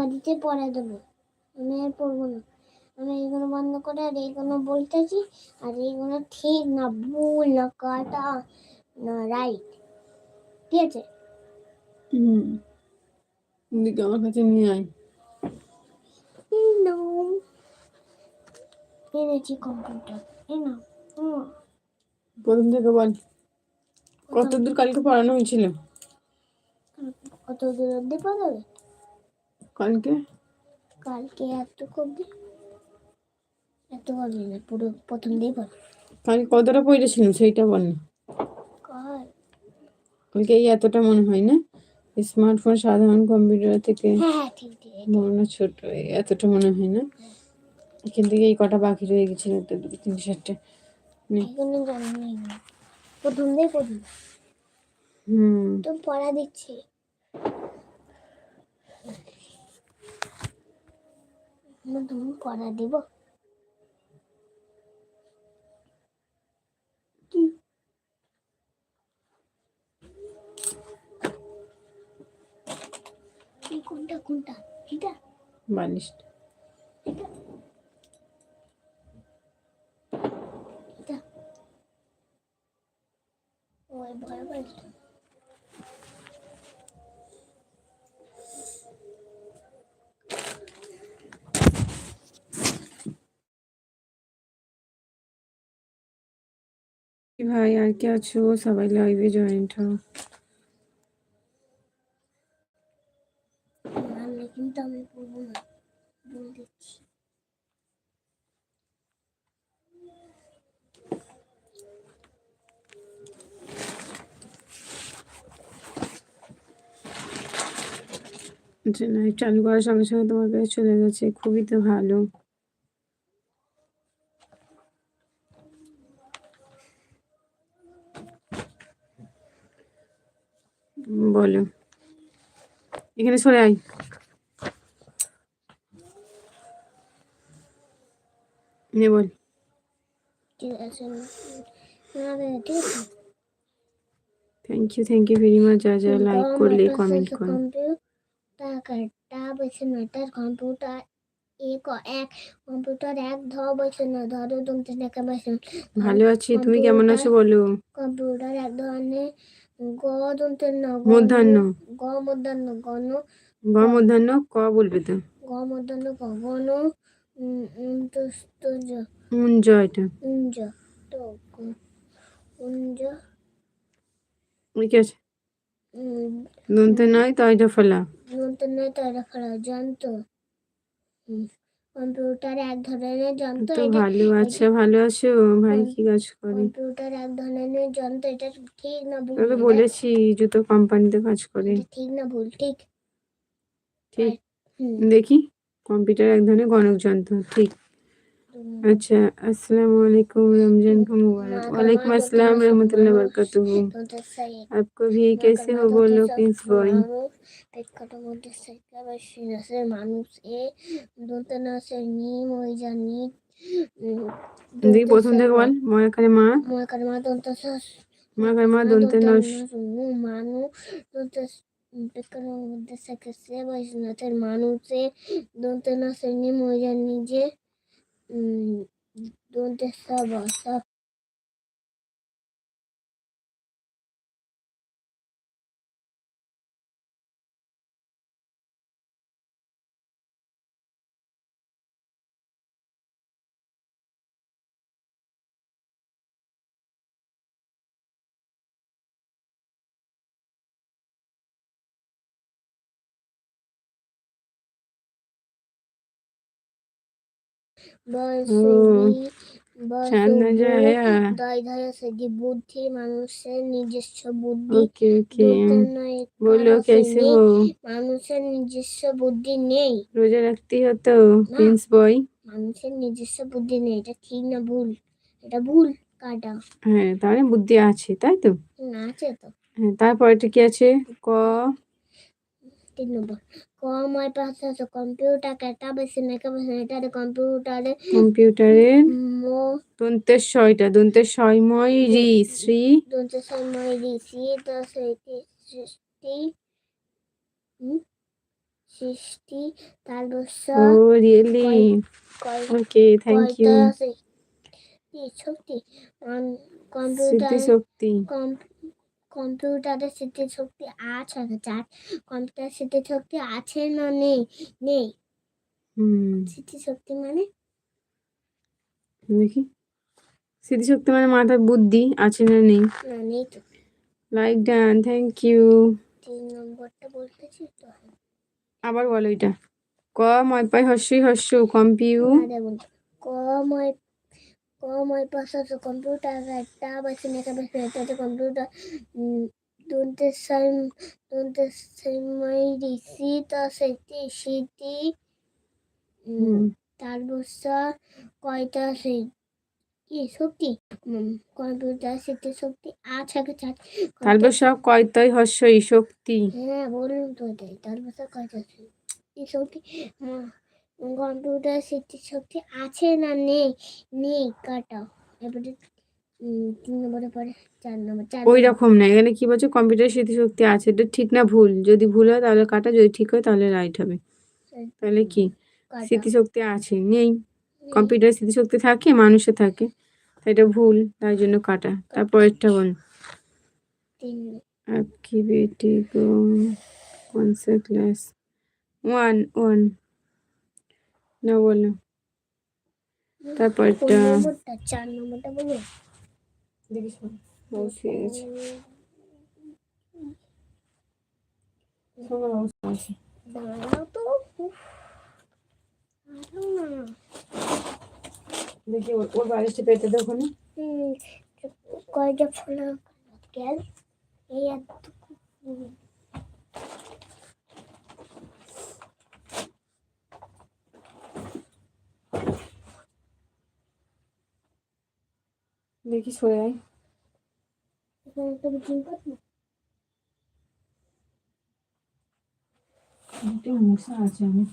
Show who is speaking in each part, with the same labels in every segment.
Speaker 1: বাড়িতে পড়া দেবো। আমি আর পড়ব না। আমি এইগুলো বন্ধ করে আর এইগুলো বলতেছি আর এইগুলো ঠিক না ভুল না কাটা না রাইট ঠিক আছে?
Speaker 2: হুম। দিকে আমার কাছে নিয়ে আয়।
Speaker 1: No. এনেছি কম্পিউটার এই না হুম
Speaker 2: প্রথম থেকে বল। কত দূর কালকে পড়ানো হয়েছিল?
Speaker 1: কত দূর অব্দি পড়াবে?
Speaker 2: কালকে?
Speaker 1: কালকে এত কবি এত বলবি না পুরো প্রথম দিয়ে বল।
Speaker 2: কালকে কতটা পড়েছিলাম সেইটা বল না।
Speaker 1: কাল।
Speaker 2: কালকে এই এতটা মনে হয় না? স্মার্টফোন সাধারণ কম্পিউটার থেকে
Speaker 1: হ্যাঁ হ্যাঁ ঠিক ঠিক
Speaker 2: বড় না ছোট এতটা মনে হয় না? এখান থেকে এই কটা বাকি রয়ে গেছিল একটা দুটো তিন চারটে।
Speaker 1: প্রথম দিয়ে প্রথম
Speaker 2: হুম।
Speaker 1: তো পড়া দিচ্ছি। তুমি করা দিব। কোনটা কোনটা? এটা?
Speaker 2: বালিশটা
Speaker 1: এটা এটা ওই বড় বাড়িটা
Speaker 2: কি ভাই আর কে আছো? সবাই লাইভে জয়েন্ট হও
Speaker 1: নাহলে কিন্তু আমি পড়ব না বলে দিচ্ছি।
Speaker 2: চালু করার সঙ্গে সঙ্গে তোমার কাছে চলে গেছে খুবই তো ভালো। বলো এখানে সরে আয় নে বল thank you thank you very much যা যা লাইক করলে কমেন্ট করো
Speaker 1: টাকাটা বেশি ম্যাটার কম্পিউটার एक এক কম্পিউটার এক ধ না ধরো তুমি তিনটাকে বসে।
Speaker 2: ভালো আছি তুমি কেমন আছো বলো?
Speaker 1: কম্পিউটার এক ধরনের গ দন্তের ন গ-
Speaker 2: মধ্যাহ্ন।
Speaker 1: গ মধ্যাহ্ন গণ
Speaker 2: গ মধ্যাহ্ন ক বলবে তো?
Speaker 1: গ মধ্যাহ্ন গ গণ উম, উন্তস্ত জ।
Speaker 2: উন জ এটা।
Speaker 1: উঞ্জ তো উঞ্জ
Speaker 2: ঠিক আছে? দন্তে নয় তো এটা ফেলা।
Speaker 1: যন্ত্র নয় তারা ফেলা হুম, কম্পিউটার এক ধরনের যন্ত্র
Speaker 2: তো ভালো আচ্ছা ভালো আছো? ভাই কি কাজ করে?
Speaker 1: কম্পিউটার এক ধরনের যন্ত্র এটা ঠিক না ভুল আমি
Speaker 2: বলেছি জুতো কোম্পানিতে কাজ করে।
Speaker 1: ঠিক না ভুল ঠিক।
Speaker 2: ঠিক? দেখি কম্পিউটার এক ধরনের গণক যন্ত্র ঠিক। अच्छा अस्सलाम वालेकुम रमजान का मुबारक वालेकुम अस्सलाम रहमतुल्लाह बरकातुहू
Speaker 1: তো সেই
Speaker 2: आपको भी कैसे हो बोलो प्रिंस बॉय
Speaker 1: মানুষ পেটকাটার মধ্যে সাইকেল বেশি আছে মানুষ এ দুটো না সে নিম ওই জানি
Speaker 2: দেখি প্রথম থেকে বল মা এখানে মা
Speaker 1: মনে করে মা দন্ত শ্বাস
Speaker 2: মা এখানে মা দন্তে নস
Speaker 1: মানুষ দন্তে পেটকাটার মধ্যে সাইকেল সে বৈষ্ণতের মানুষে দন্তে না সে নিম ওই জানি যে দন্তে সব সব বসবি
Speaker 2: চাঁদ না
Speaker 1: বুদ্ধি মানুষের নিজস্ব বুদ্ধি নেই।
Speaker 2: রোজা রাখতে হতো প্রিন্স
Speaker 1: মানুষের নিজস্ব বুদ্ধি নেই এটা ঠিক না ভুল? এটা ভুল কাটা।
Speaker 2: হ্যাঁ তাহলে মানে বুদ্ধি আছে তাই তো?
Speaker 1: না আছে তো।
Speaker 2: হ্যাঁ তারপরে কি আছে? ক?
Speaker 1: তিন নম্বর। কমার পাশে আছে কম্পিউটার কাটা বেশি না বেশি এটা কম্পিউটারে
Speaker 2: কম্পিউটারের
Speaker 1: মো
Speaker 2: দন্তের ছয়টা দন্তের ছয়ময় রি শ্রী
Speaker 1: দন্ত সময় ঋষি দশ সৃষ্টি সৃষ্টি তারপর
Speaker 2: ও রিয়েলি ওকে থ্যাংক ইউ
Speaker 1: কয়টা আছে কি শক্তি কম্পিউটার কম্পিউটারের স্মৃতি শক্তি আছে চার কম্পিউটার স্মৃতি শক্তি আছে না নেই নেই।
Speaker 2: হুম।
Speaker 1: স্মৃতি শক্তি মানে?
Speaker 2: দেখি। স্মৃতিশক্তি মানে মাথায় বুদ্ধি আছে না নেই?
Speaker 1: না নেই তো।
Speaker 2: লাইক ডান থ্যাংক ইউ
Speaker 1: তিন নম্বরটা বলতেছি তো?
Speaker 2: আবার বলো এটা। ক ময় পাই হস্যই হস্য কম্পিউ।
Speaker 1: আরে বলতো কময় কময় পাশে কম্পিউটার একটা বেশি নেকা বেশি এটা কম্পিউটার দন্তে সাইম দন্তে সাইমাই রিসি তা সেটি সিটি
Speaker 2: হুম
Speaker 1: তারপর কয়টা সেই কি শক্তি কম্পিউটার স্মৃতি শক্তি কি চার
Speaker 2: তারপর সব কয়তই হস্যই শক্তি
Speaker 1: হ্যাঁ বলুন তো তারপর কয়টা শক্তি কম্পিউটার শক্তি আছে না নেই? নেই কাটাও। এবারে তিন নম্বরে পরে চার নম্বর চার
Speaker 2: ওই রকম না এখানে কি বলছে? কম্পিউটার স্মৃতিশক্তি আছে। এটা ঠিক না ভুল। যদি ভুল হয় তাহলে কাটা। যদি ঠিক হয় তাহলে রাইট হবে। তাহলে কি? স্মৃতিশক্তি আছে নেই। কম্পিউটার স্মৃতিশক্তি থাকে মানুষে থাকে। এটা ভুল তার জন্য কাটা। তারপরেরটা বল। Activity concept class one one না বলো
Speaker 1: কোন
Speaker 2: তারপরটা
Speaker 1: নম্বরটা চার নম্বরটা বলব
Speaker 2: দেখিস বসে গেছে
Speaker 1: দাঁড়াও তো উফ, আরও না
Speaker 2: দেখি ওর ওর বালিশটা পেতে দে ওখানে
Speaker 1: হুম, কয়টা ফোলা গেল এই এত
Speaker 2: দেখি সরে আয়। মশা আছে আমি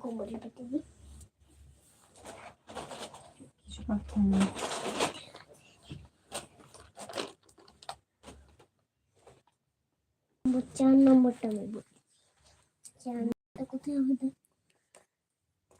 Speaker 1: কোমরে পেতে দিই।
Speaker 2: কিছু পারতাম না।
Speaker 1: চার নম্বরটা আমি বলি চার নম্বরটা কোথায় আমাদের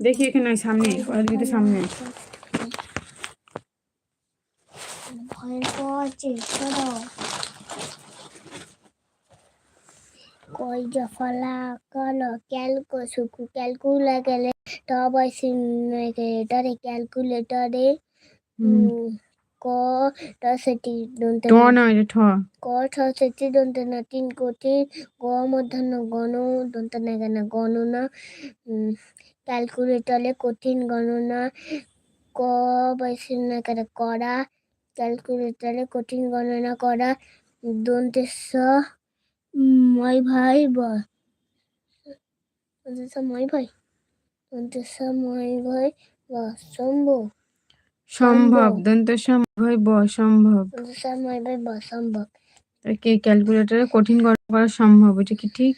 Speaker 2: দেখি এখানে সামনে কলেজ গেটের সামনে আয়।
Speaker 1: ভয়ের পড়ছে সরো কই জফলা কলো ক্যালকো সুকু ক্যালকুলা গেলে তবাই সিনেটারে ক্যালকুলেটরে
Speaker 2: হুম।
Speaker 1: ক টা সেটি দন্তে
Speaker 2: ট না ঠ
Speaker 1: ক ঠ সেটি না তিন কোটি গ মধ্যাহ্ন গণ দন্তে না গণনা ক্যালকুলেটরে কঠিন গণনা ক কেন করা ক্যালকুলেটরে কঠিন গণনা করা দন্তে স মই ভাই ব মই ভাই দন্তে স মই ভাই ব সম্ভব।
Speaker 2: সম্ভব দন্ত সম্ভব ব সম্ভব।
Speaker 1: মই ভাই ব সম্ভব।
Speaker 2: ক্যালকুলেটরে কঠিন গণনা করা সম্ভব এটা কি ঠিক?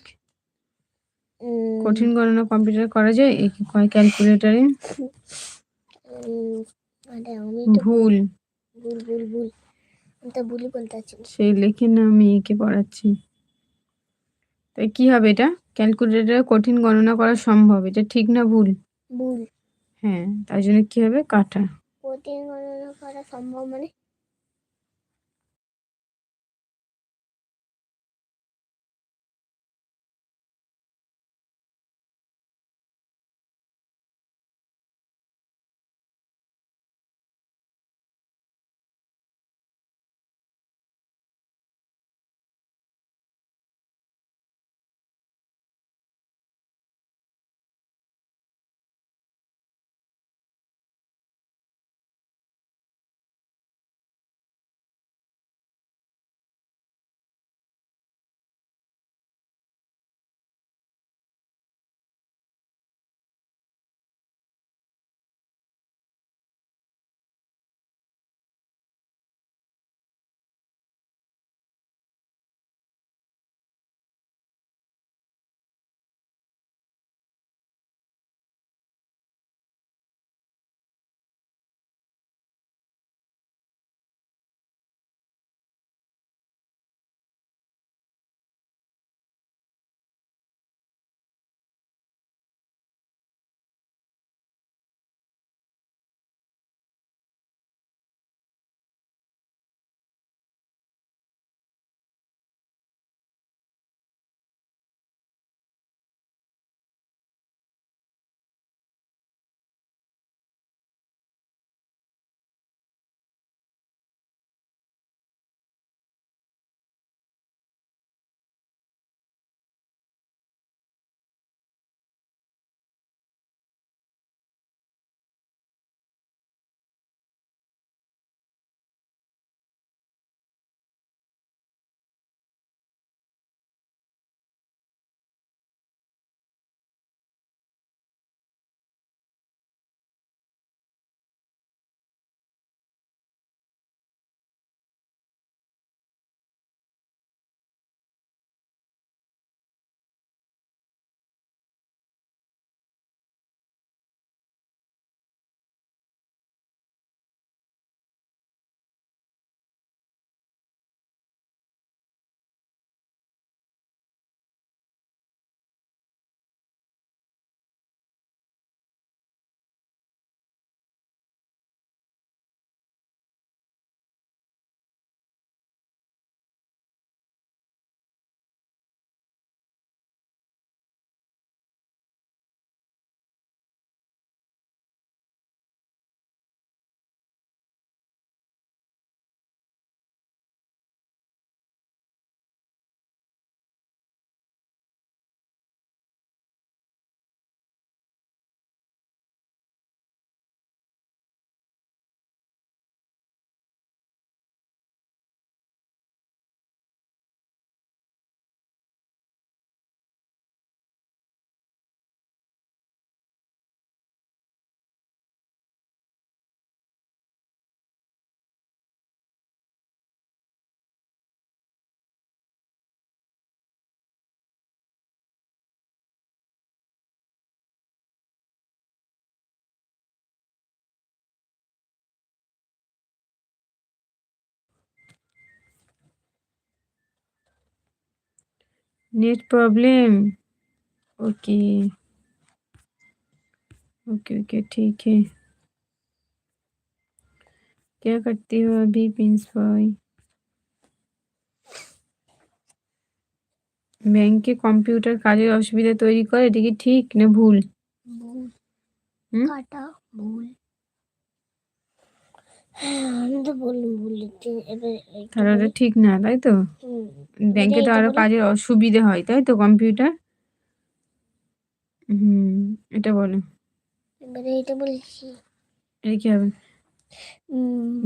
Speaker 2: কঠিন গণনা কম্পিউটার করা যায় এই কি কয় ক্যালকুলেটরে
Speaker 1: আমি
Speaker 2: ভুল।
Speaker 1: ভুল ভুল ভুল আমি তো ভুলই বলতে
Speaker 2: সেই লেখে না মেয়েকে পড়াচ্ছি। তাই কি হবে এটা? ক্যালকুলেটরে কঠিন গণনা করা সম্ভব এটা ঠিক না ভুল?
Speaker 1: ভুল।
Speaker 2: হ্যাঁ তাই জন্য কি হবে? কাটা।
Speaker 1: কঠিন গণনা করা সম্ভব মানে
Speaker 2: Net problem okay okay okay ठीक है क्या करती हो अभी प्रिंस भाई ব্যাংকে কম্পিউটার কাজের অসুবিধা তৈরি করে এটা কি ঠিক না ভুল
Speaker 1: ভুল
Speaker 2: হুম?
Speaker 1: কাটা ভুল
Speaker 2: তাহলে ওটা ঠিক না তাই তো? ব্যাংকে তো
Speaker 1: আরও
Speaker 2: কাজের অসুবিধে হয় তাই তো কম্পিউটার? হুম এটা বলো।
Speaker 1: এবারে এইটা বলছি।
Speaker 2: এটা কি হবে?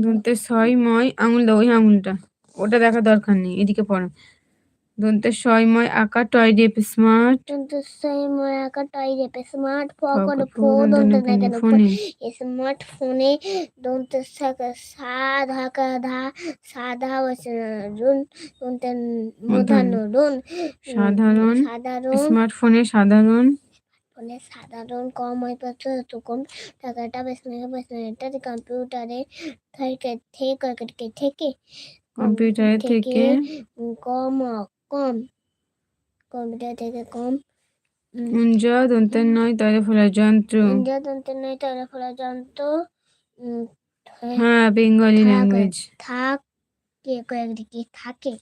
Speaker 2: ধরতে ছয় ময় আঙুল দাও ওই আঙুলটা। ওটা দেখা দরকার নেই এদিকে পড়ো। দন্তের ছয় ময় আঁকা টয় রেপ স্মার্ট
Speaker 1: দন্ত সেই মায়াকা টাই রেপে স্মার্ট ফোন ফো দন্ত নাগানো
Speaker 2: ফোনে
Speaker 1: স্মার্ট ফোনে দন্ত সাকা সাধা কাধা সাধা রুন দন্ত মধানো রুন
Speaker 2: সাধারণ
Speaker 1: সাধারণ
Speaker 2: স্মার্টফোনে সাধারণ
Speaker 1: ফোনে সাধারণ কম হয় পাচ্ছে তখন টাকাটা বেশ না বেশ এটা কম্পিউটারে থেকে থেকে থেকে কম কম। কম্পিউটার থেকে কম।
Speaker 2: কুঞ্জ দন্তের নয় তলে ফোলা যন্ত্র।
Speaker 1: ইন্ডিয়া দন্তে নয় তারা ফলা যন্ত্র।
Speaker 2: হ্যাঁ বেঙ্গলি। ল্যাঙ্গুয়েজ
Speaker 1: থাকে। কয়েকদিকে থাকে।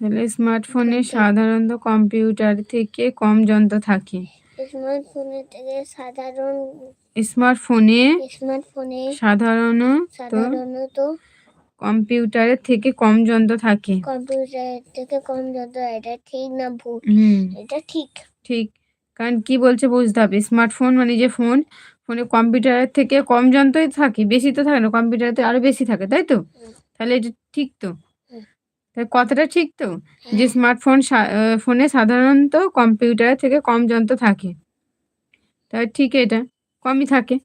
Speaker 2: তাহলে স্মার্টফোনে। সাধারণত কম্পিউটার থেকে কম যন্ত্র থাকে।
Speaker 1: স্মার্টফোনের থেকে সাধারণ
Speaker 2: স্মার্টফোনে
Speaker 1: স্মার্টফোনে
Speaker 2: সাধারণত
Speaker 1: সাধারণত
Speaker 2: কম্পিউটারের থেকে কম যন্ত্র থাকে।
Speaker 1: কম্পিউটারের থেকে কম যন্ত্র এটা ঠিক না ভুল? এটা ঠিক।
Speaker 2: ঠিক। কারণ কি বলছে বুঝতে হবে স্মার্টফোন মানে যে ফোন ফোনে কম্পিউটারের থেকে কম যন্ত্রই থাকে বেশি তো থাকে না কম্পিউটারে আরও বেশি থাকে তাই তো? তাহলে এটা ঠিক তো। কথাটা ঠিক তো? যে
Speaker 1: হ্যাঁ,
Speaker 2: স্মার্টফোন সা- ফোনে সাধারণত কম্পিউটারের থেকে কম যন্ত্র থাকে। তাহলে ঠিক এটা কমই থাকে।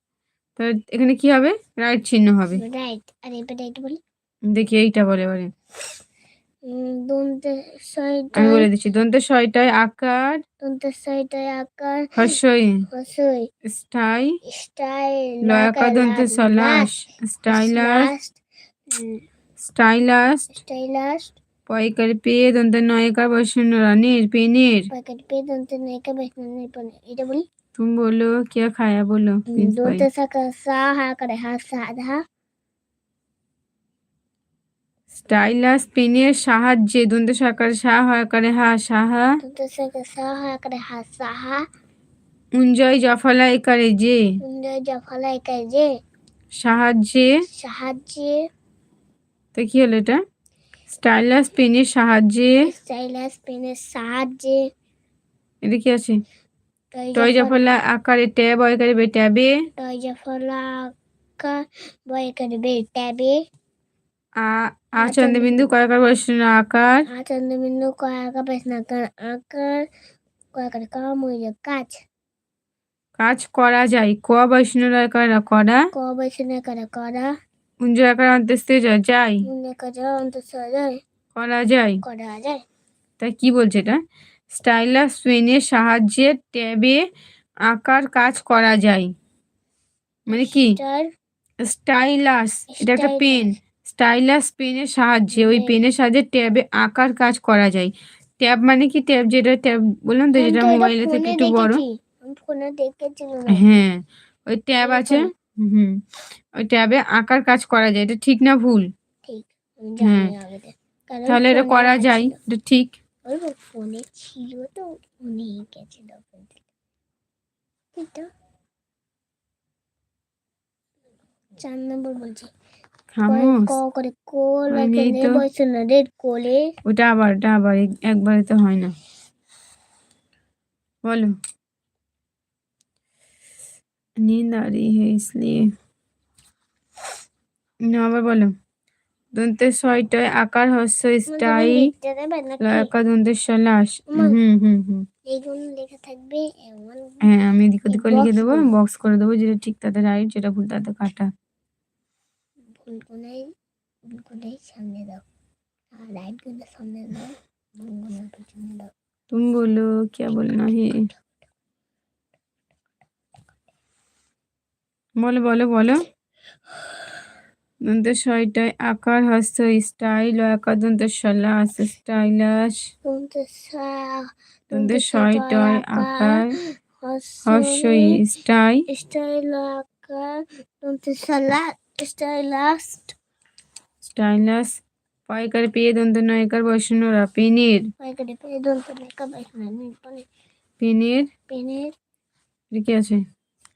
Speaker 2: তাহলে এখানে কি হবে? রাইট চিহ্ন হবে।
Speaker 1: রাইট। আর এবারে এটা বলি?
Speaker 2: দেখি এইটা বলে
Speaker 1: বলে।
Speaker 2: আমি বলে দিচ্ছি দন্তে ছয়টায় আকার
Speaker 1: দন্তে ছয়টায় আকার
Speaker 2: হস্যই
Speaker 1: হস্যই
Speaker 2: স্টাই
Speaker 1: স্টাইল।
Speaker 2: লয়াকার দন্তে সলাস স্টাইলাস স্টাইলাস
Speaker 1: স্টাইলাস
Speaker 2: পয়কার পে দন্তে নয়কার বৈষ্ণব রানীর পেনের।
Speaker 1: পয়কার পে দন্তে নয়কার বৈষ্ণব পেনের। এটা বলি।
Speaker 2: তুমি বলো কে খায়া বলো
Speaker 1: দন্তে সাকা সা হা করে হা সা হা
Speaker 2: স্টাইলাস পেনের সাহায্যে দন্ত সাকার সা হকারে হা সাহা।
Speaker 1: দন্তে সাকা সা হা করে হা সাহা।
Speaker 2: উঞ্জয় জফলা একারে যে।
Speaker 1: সুন্দর জফলাই কাজে
Speaker 2: সাহায্যে।
Speaker 1: সাহায্যে।
Speaker 2: তো কি হলো এটা? স্টাইলাস পেনের সাহায্যে।
Speaker 1: স্টাইলাস পেনের সাহায্যে।
Speaker 2: এটা কি আছে? টয় জফলা আকারে ট্যাব আকারে বে ট্যাবে
Speaker 1: টয় জফলা কা বয় করবে ট্যাবে
Speaker 2: আ আচন্দ্র বিন্দু কয়কার বসন আকার
Speaker 1: আচন্দ্রবিন্দু কয়াকা বেসনাকার আকার কয়াকার কাম হইলে কাজ
Speaker 2: কাজ করা যায়। ক বৈষ্ণব আকার করা?
Speaker 1: ক বেসনে করে? করা।
Speaker 2: উঞ্জয় আকার অন্তস্তে যায়।
Speaker 1: মনে কাজা অন্তঃসরায়
Speaker 2: করা যায়।
Speaker 1: করা যায়।
Speaker 2: তাই কি বলছে এটা? স্টাইলাস পেনের সাহায্যে ট্যাবে আঁকার কাজ করা যায়। মানে কি? স্টাইলাস। এটা একটা পেন। স্টাইলাস পেনের সাহায্যে ওই পেনের সাহায্যে ট্যাবে আঁকার কাজ করা যায়। ট্যাব মানে কি? ট্যাব যেটা ট্যাব বললাম তো যেটা মোবাইলে থেকে একটু বড়। হ্যাঁ ওই ট্যাব আছে। হুম ওই ট্যাবে আঁকার কাজ করা যায়। এটা ঠিক না ভুল? হ্যাঁ। তাহলে এটা করা যায় এটা ঠিক।
Speaker 1: ফোনে ছিল তো থেকে। চার নম্বর বলছি।
Speaker 2: খামোশ
Speaker 1: ক করে কোল
Speaker 2: আমি এই
Speaker 1: এখানে
Speaker 2: তো-
Speaker 1: বসে না রেড কোলে
Speaker 2: ওটা আবার ওটা আবার এক- একবারে তো হয় না बोलो नींद आ रही है इसलिए না আবার বলো দন্তের ছয়টায় আকার হস্য স্টাই
Speaker 1: লিখতে দেবে নাকি
Speaker 2: লয়কা দন্তের সলাস
Speaker 1: মা।
Speaker 2: হুম হুম হুম
Speaker 1: এইগুলো লেখা থাকবে এমন
Speaker 2: হ্যাঁ আমি এদিক ওদিক করে লিখে
Speaker 1: box
Speaker 2: দেবো
Speaker 1: করে।
Speaker 2: বক্স করে দেবো যেটা ঠিক তাতে রাইট যেটা ভুল তাতে কাটা
Speaker 1: ভুল কোনায় ভুল কোনায় সামনে দাও আর রাইট কোনায় সামনে দাও ভুল কোনায় পিছনে দাও
Speaker 2: तुम बोलो क्या बोलना है बोलो बोलो बोलो দন্ত ছয়টায় আকার হস্ত স্টাইল ও একা দন্ত শলা আছে স্টাইলাস
Speaker 1: দন্ত সা
Speaker 2: দন্ত ছয়টায় আকার হস্য স্টাই
Speaker 1: স্টাইল আকার দন্ত সালা স্টাইলাস
Speaker 2: স্টাইলাস পাইকার পেয়ে দন্ত নয়কার বৈষ্ণরা পেনের
Speaker 1: পাইকারি পেয়ে দন্ত মেকআপ এখানে পনির
Speaker 2: পেনের
Speaker 1: পেনের
Speaker 2: এটা কি আছে